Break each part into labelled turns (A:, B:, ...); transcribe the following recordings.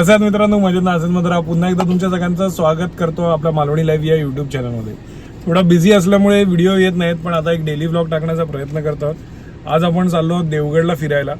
A: कसं आहेत मित्रांनो मजेत ना? असेल मात्र पुन्हा एकदा तुमच्या सगळ्यांचं स्वागत करतो आपल्या मालवणी लाईव्ह या युट्यूब चॅनलमध्ये थोडा बिझी असल्यामुळे व्हिडिओ येत नाहीत पण आता एक डेली ब्लॉग टाकण्याचा प्रयत्न करतो. आहोत आज आपण चाललो आहोत देवगडला फिरायला.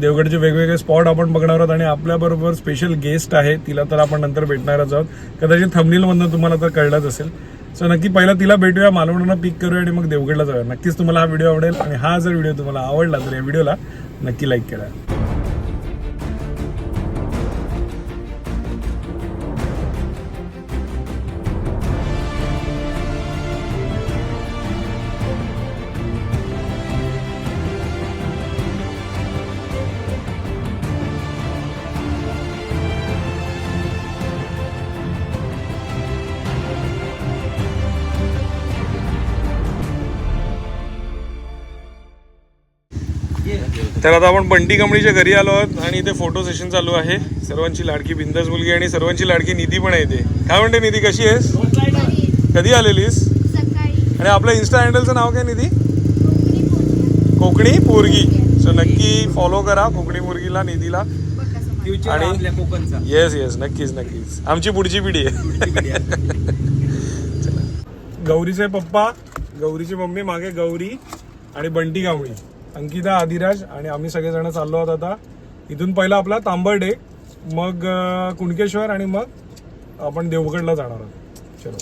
A: देवगडचे वेगवेगळे स्पॉट आपण बघणार आहोत आणि आपल्याबरोबर स्पेशल गेस्ट आहे. तिला तर आपण नंतर भेटणारच आहोत. कदाचित थंबनीलमधनं तुम्हाला तर कळलंच असेल. सो नक्की पहिला तिला भेटूया मालवणांना पिक करूया आणि मग देवगडला जाऊया. नक्कीच तुम्हाला हा व्हिडिओ आवडेल आणि हा जर व्हिडिओ तुम्हाला आवडला तर या व्हिडिओला नक्की लाईक करा. तर आता आपण बंटी कमळीच्या घरी आलो आहोत आणि इथे फोटो सेशन चालू आहे. सर्वांची लाडकी बिंदास मुलगी आणि सर्वांची लाडकी निधी पण आहे इथे. काय म्हणते निधी कशी आहेस? कधी आलेलीस? आणि आपल्या इन्स्टा हँडलचं नाव काय निधी? कोकणी पोरगी. सो नक्की फॉलो करा कोकणी पोरगीला निधीला. आणि- येस येस नक्कीच नक्कीच. आमची पुढची पिढी आहे. चला. गौरीचे पप्पा गौरीची मम्मी मागे गौरी आणि बंटी कांबळी अंकिता आदिराज आणि आम्ही सगळेजण चाललो आहोत आता. इथून पहिला आपला तांबर्डे मग कुणकेश्वर आणि मग आपण देवगडला जाणार आहोत. चलो.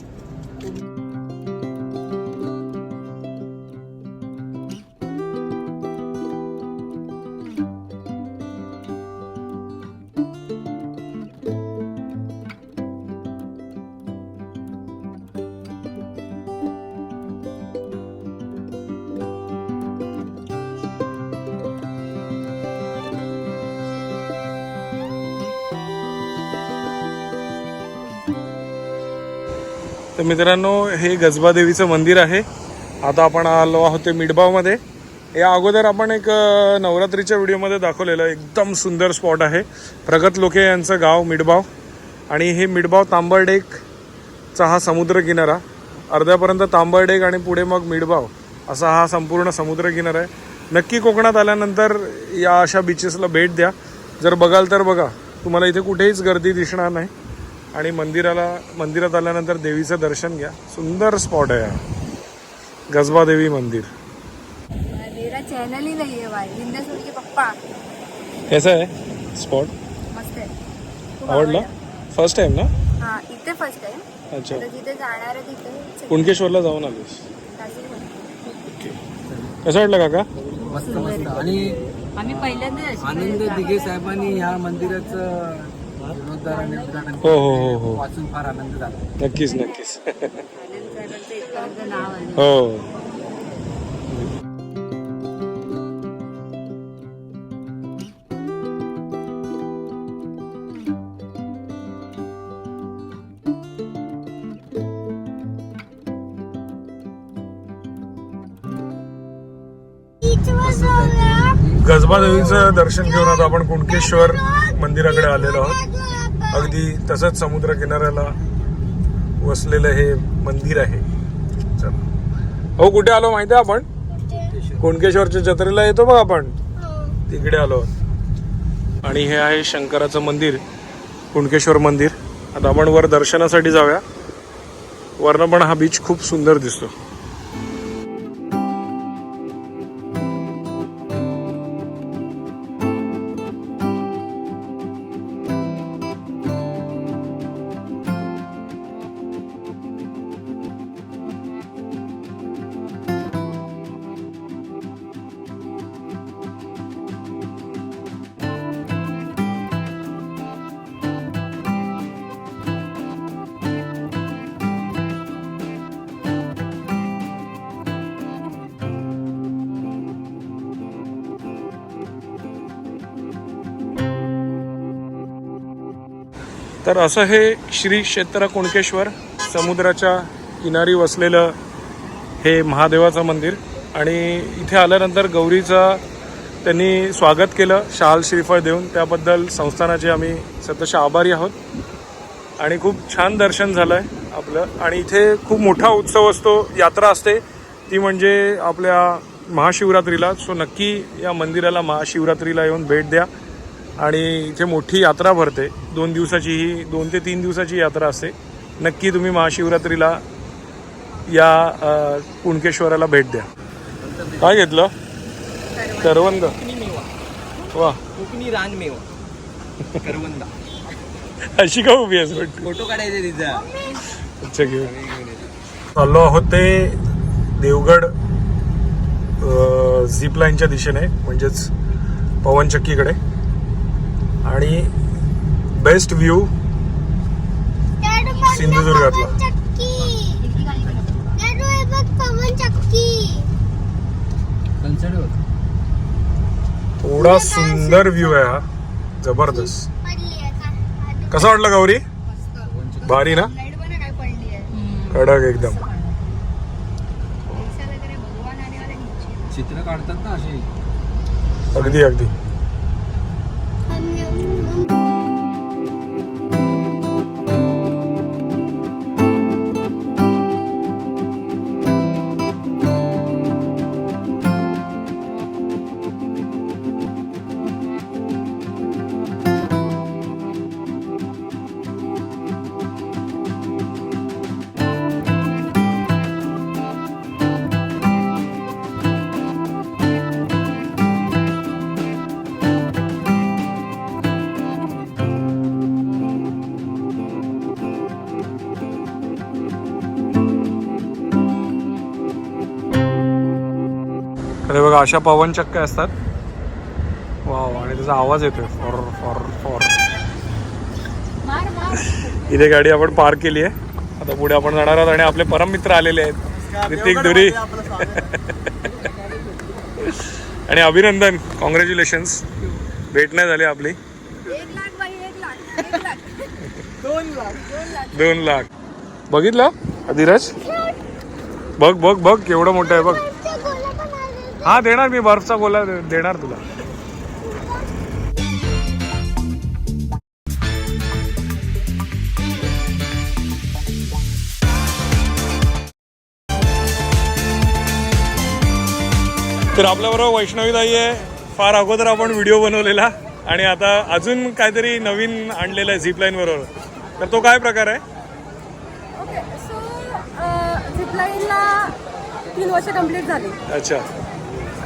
A: तर मित्रांनो हे गजबा देवीचं मंदिर आहे. आता आपण आलो आहोत ते मिडबावमध्ये. या अगोदर आपण एक नवरात्रीच्या व्हिडिओमध्ये दाखवलेलं एकदम सुंदर स्पॉट आहे. प्रगत लोके यांचं गाव मिडबाव. आणि हे मिडबाव तांबरडेकचा हा समुद्रकिनारा. अर्ध्यापर्यंत तांबरडेक आणि पुढे मग मिडबाव असा हा संपूर्ण समुद्रकिनारा आहे. नक्की कोकणात आल्यानंतर या अशा बीचेसला भेट द्या. जर बघाल तर बघा तुम्हाला इथे कुठेहीच गर्दी दिसणार नाही. आणि मंदिराला मंदिरात आल्यानंतर देवीचं दर्शन घ्या. सुंदर स्पॉट आहे हा. गजबा देवी मंदिर.
B: मेरा चॅनल ही नाही आहे भाई. बिंदास मुलगी पप्पा.
A: कैसा आहे? स्पॉट
B: मस्त आहे. खूप
A: आवडला?
B: आवडलं.
A: फर्स्ट टाइम ना?
B: हा इथे फर्स्ट टाइम
A: अच्छा.
B: आता जिथे जाणार आहे तिथे
A: कुणकेश्वरला जाऊन आलीस. ओके कसं वाटलं काका?
C: मस्त मस्त. आणि
D: आम्ही पहिल्यांदा
C: आनंद दिघे साहेबांनी ह्या मंदिराचं जीर्णोद्धार आणि उद्घाटन
A: हो हो हो हो.
C: वाचून फार आनंद झाला.
A: नक्कीच नक्कीच.
D: नाव
A: हो गजबा देवीचं दर्शन घेऊन आता आपण कुणकेश्वर मंदिराकडे आलेलो आहोत. अगदी तसंच समुद्र किनाऱ्याला वसलेलं हे मंदिर आहे. चला. हो कुठे आलो माहिती आहे आपण? कुणकेश्वरच्या जत्रेला येतो बघ आपण. तिकडे आलो आहोत. आणि हे आहे शंकराचं मंदिर कुणकेश्वर मंदिर. आता आपण वर दर्शनासाठी जाऊया. वरनं पण हा बीच खूप सुंदर दिसतो. तर असं हे श्री क्षेत्र कुणकेश्वर समुद्राच्या किनारी वसलेलं हे महादेवाचं मंदिर. आणि इथे आल्यानंतर गौरीचा त्यांनी स्वागत केलं शाल श्रीफळ देऊन. त्याबद्दल संस्थानाचे आम्ही सतशा आभारी आहोत. आणि खूप छान दर्शन झालं आहे आपलं. आणि इथे खूप मोठा उत्सव असतो यात्रा असते. ती म्हणजे आपल्या महाशिवरात्रीला. सो नक्की या मंदिराला महाशिवरात्रीला येऊन भेट द्या. आणि इथे मोठी यात्रा भरते. दोन दिवसाची ही दोन ते तीन दिवसाची यात्रा असते. नक्की तुम्ही महाशिवरात्रीला या कुणकेश्वराला भेट द्या. काय घेतलं? करवंद. वा.
C: कोकणी रानमेवा करवंदा.
A: अशी का उभी वाटतं?
C: फोटो काढायचे तिचा.
A: अच्छा घेऊ चाललो आहोत ते देवगड झिप लाईनच्या दिशेने म्हणजेच पवनचक्कीकडे. आणि बेस्ट व्ह्यू सिंधुदुर्गातला. थोडा सुंदर व्ह्यू आहे हा. जबरदस्त. कसा वाटला गौरी? भारी ना?
B: लाइट बघा काय पडली आहे?
A: कडक एकदम.
C: चित्र काढतात ना असे
A: अगदी अगदी. thank you बघा अशा पवन चक्क्या असतात. वाव आणि त्याचा आवाज येतोय. फॉर फॉर फॉर. इथे गाडी आपण पार्क केली आहे. आता पुढे आपण जाणार आहोत आणि आपले परम मित्र आलेले आहेत. ऋतिक दुरी आणि अभिनंदन. कॉंग्रॅच्युलेशन्स भेट नाही झाली आपली.
B: एक लाख बाई एक लाख एक लाख. दोन लाख दोन लाख.
A: दोन लाख. बघितलं? अधिराज बघ बघ बघ. केवढं मोठं आहे बघ. हा देणार मी बर्फचा गोला दे- देणार तुला. तर आपल्याबरोबर वैष्णवीताई आहे. फार अगोदर आपण व्हिडिओ बनवलेला आणि आता अजून काहीतरी नवीन आणलेलं आहे झिप लाईन बरोबर. तर तो काय प्रकार आहे?
E: ओके सो झिपलाईनला तीन वर्ष कंप्लीट झाली.
A: अच्छा.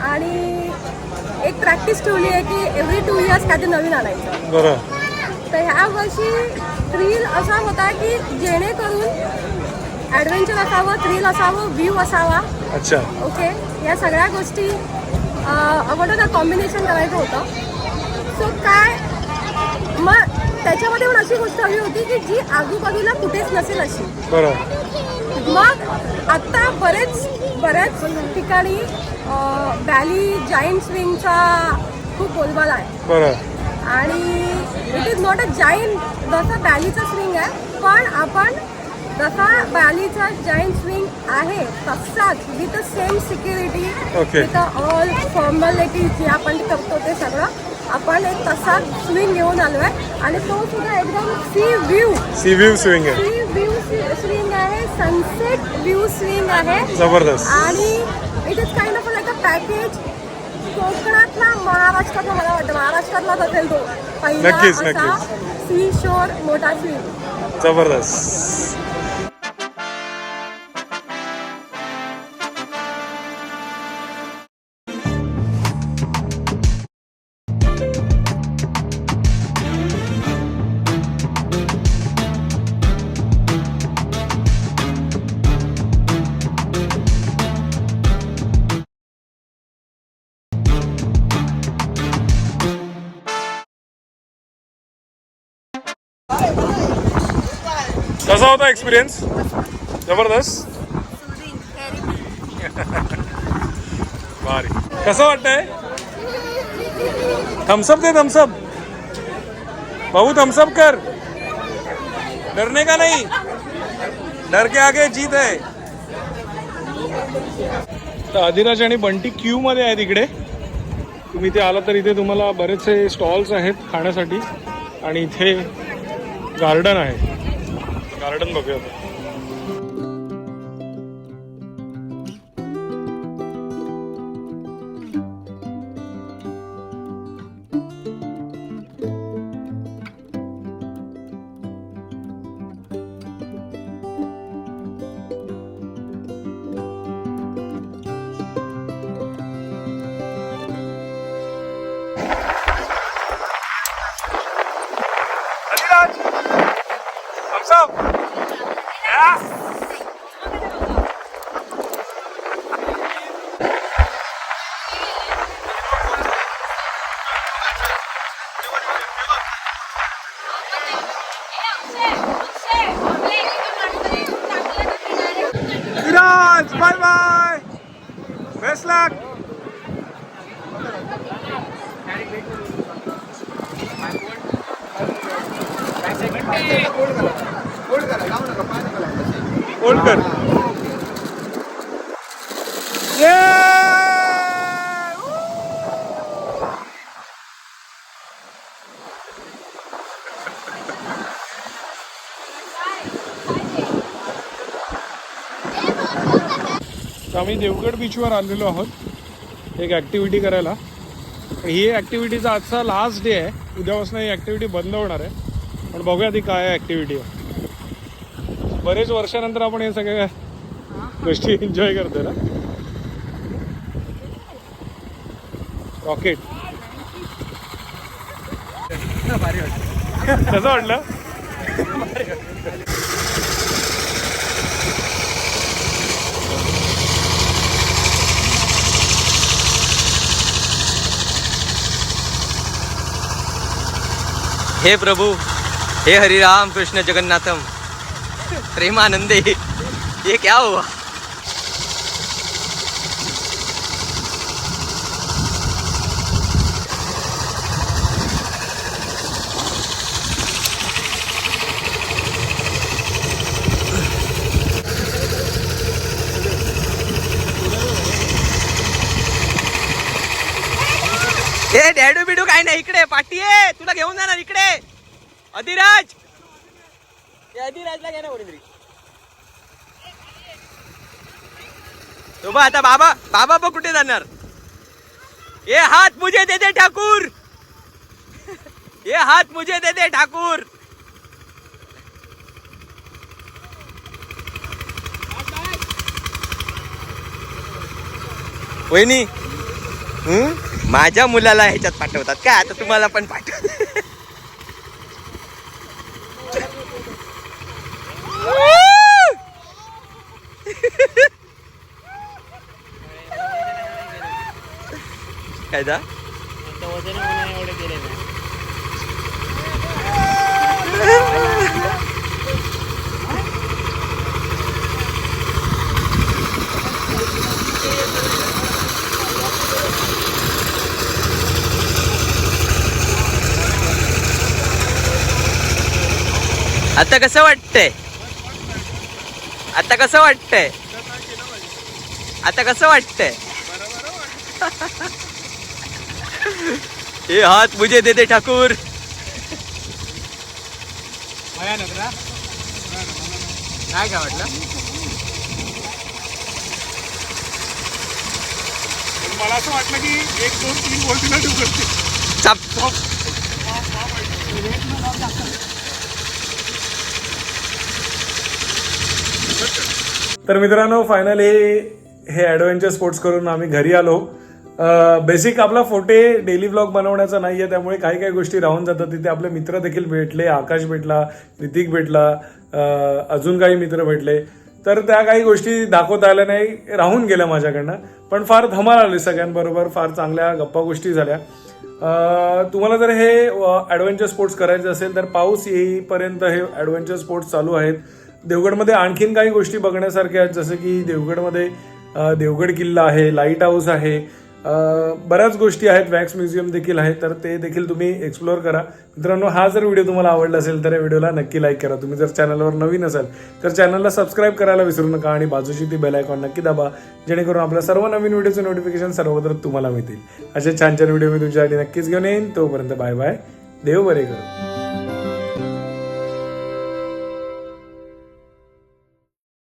E: आणि एक प्रॅक्टिस ठेवली आहे की एव्हरी टू इयर्स काहीतरी नवीन आणायचं.
A: बरं.
E: तर ह्या वर्षी थ्रिल असा होता की जेणेकरून ॲडव्हेंचर असावं थ्रिल असावं व्ह्यू असावा.
A: अच्छा.
E: ओके या सगळ्या गोष्टी अगोदर कॉम्बिनेशन करायचं होतं. सो काय मग त्याच्यामध्ये पण अशी गोष्ट हवी होती की जी आजूबाजूला कुठेच नसेल अशी.
A: बरं.
E: मग आता बरेच बऱ्याच ठिकाणी व्हॅली जाईंट स्विंगचा खूप बोलबाला आहे.
A: बरं.
E: आणि it is not a giant जसं व्हॅलीचा स्विंग आहे पण आपण जसा व्हॅलीचा जाईंट स्विंग आहे तसाच with same security
A: Okay.
E: With all formality जे आपण करतो ते सगळं आपण एक तसाच स्विंग घेऊन आलो आहे आणि तो सुद्धा एकदम sea view
A: sea view swing आहे.
E: सी व्ह्यू स्विंग आहे सनसेट व्ह्यू स्विंग आहे.
A: जबरदस्त.
E: आणि it is kind of like a package कोकणातला महाराष्ट्रातला मला वाटतं. महाराष्ट्रातलाच असेल तो पहिला असा. सी शोर मोठा स्विंग
A: जबरदस्त. कसा होता एक्सपिरियन्स जबरदस्त? भारी. कसं वाटतंय? थम्सअप दे थम्सअप भाऊ थम्सअप कर. डरने का नहीं. डर के आगे जीत है. तर आदिराज आणि बंटी क्यू मध्ये आहेत इकडे. तुम्ही इथे आला तर इथे तुम्हाला बरेचसे स्टॉल्स आहेत खाण्यासाठी. आणि इथे गार्डन आहे. गार्डन बघूया Dheeraj bye bye best luck hold कर. तर आम्ही देवगड बीचवर आलेलो आहोत. एक ॲक्टिव्हिटी करायला. ही ॲक्टिव्हिटीचा आजचा लास्ट डे आहे. उद्यापासून ही ॲक्टिव्हिटी बंद होणार आहे. पण बघूया ती काय ॲक्टिव्हिटी आहे. बरेच वर्षानंतर आपण हे सगळ्या गोष्टी एन्जॉय करतो ना? रॉकेट कसं वाटलं?
F: हे प्रभु हे हरि राम कृष्ण जगन्नाथम प्रेमानंदे ये क्या हुआ? ए डॅडू काय नाही इकडे पाठी आहे तुला घेऊन जाणार इकडे. अधिराज. अधिराजला घ्या ना कोणीतरी तो बा आता बाबा बाबा पण कुठे जाणार? ये हात मुझे दे दे ठाकूर. ये हात मुझे दे दे ठाकूर. वहिनी हम्म माझ्या मुलाला ह्याच्यात पाठवतात. काय आता तुम्हाला पण पाठव. काय दा? आता कसं वाटतंय आता कसं वाटतंय आता कसं वाटतंय हे हात मुझे दे दे ठाकूर काय काय वाटलं
A: मला असं वाटलं की एक दोन तीन बोलतीला ठेवू
F: चाप
A: तर मित्रांनो फायनली हे ॲडव्हेंचर स्पोर्ट्स करून आम्ही घरी आलो. बेसिक आपला फोटे डेली ब्लॉग बनवण्याचा नाही आहे त्यामुळे काही काही गोष्टी राहून जातात. तिथे आपले मित्र देखील भेटले आकाश भेटला ऋतिक भेटला अजून काही मित्र भेटले. तर त्या काही गोष्टी दाखवता आल्या नाही राहून गेल्या माझ्याकडनं. पण फार धमाल आली सगळ्यांबरोबर फार चांगल्या गप्पा गोष्टी झाल्या. तुम्हाला जर हे ॲडव्हेंचर स्पोर्ट्स करायचे असेल तर पाऊस येईपर्यंत हे ॲडव्हेंचर स्पोर्ट्स चालू आहेत. देवगडमध्ये आणखीन काही गोष्टी बघण्यासारख्या आहेत जसं की देवगडमध्ये देवगड किल्ला आहे लाइट हाऊस आहे. बऱ्याच गोष्टी आहेत वॅक्स म्युझियम देखील आहे तर ते देखील तुम्ही एक्सप्लोअर करा. मित्रांनो हा जर व्हिडिओ तुम्हाला आवडला असेल तर या व्हिडिओला नक्की लाईक करा. तुम्ही जर चॅनलवर नवीन असाल तर चॅनलला सबस्क्राईब करायला विसरू नका आणि बाजूची ती बेल आयकॉन नक्की दाबा जेणेकरून आपल्या सर्व नवीन व्हिडिओचे नोटिफिकेशन सर्वत्र तुम्हाला मिळतील. असे छान छान व्हिडिओ मी तुमच्यासाठी नक्कीच घेऊन येईन. तोपर्यंत बाय बाय देव बरे करू.